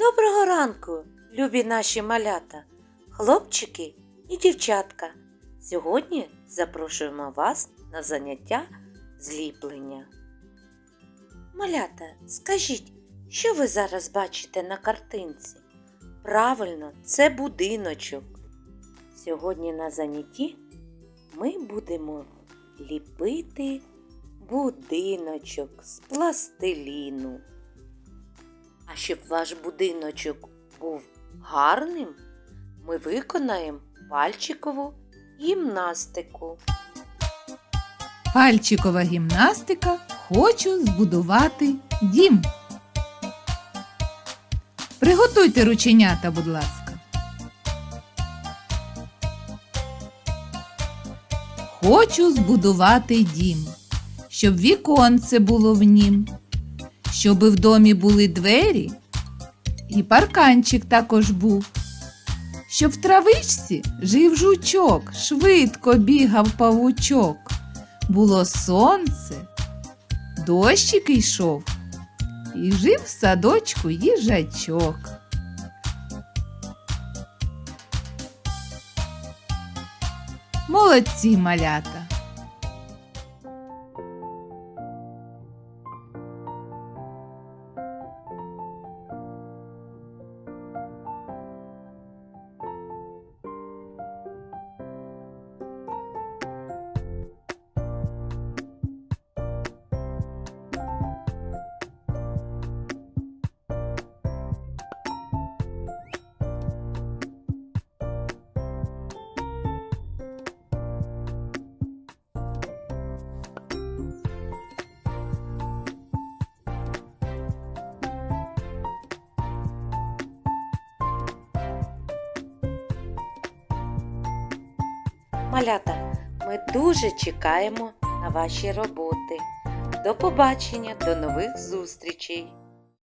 Доброго ранку, любі наші малята, хлопчики і дівчатка. Сьогодні запрошуємо вас на заняття зліплення. Малята, скажіть, що ви зараз бачите на картинці? Правильно, це будиночок. Сьогодні на занятті ми будемо ліпити будиночок з пластиліну. А щоб ваш будиночок був гарним, ми виконаємо пальчикову гімнастику. Пальчикова гімнастика. Хочу збудувати дім. Приготуйте рученята, будь ласка. Хочу збудувати дім, щоб віконце було в нім, щоби в домі були двері і парканчик також був. Щоб в травичці жив жучок, швидко бігав павучок. Було сонце, дощик йшов, і жив в садочку їжачок. Молодці малята! Малята, ми дуже чекаємо на ваші роботи. До побачення, до нових зустрічей!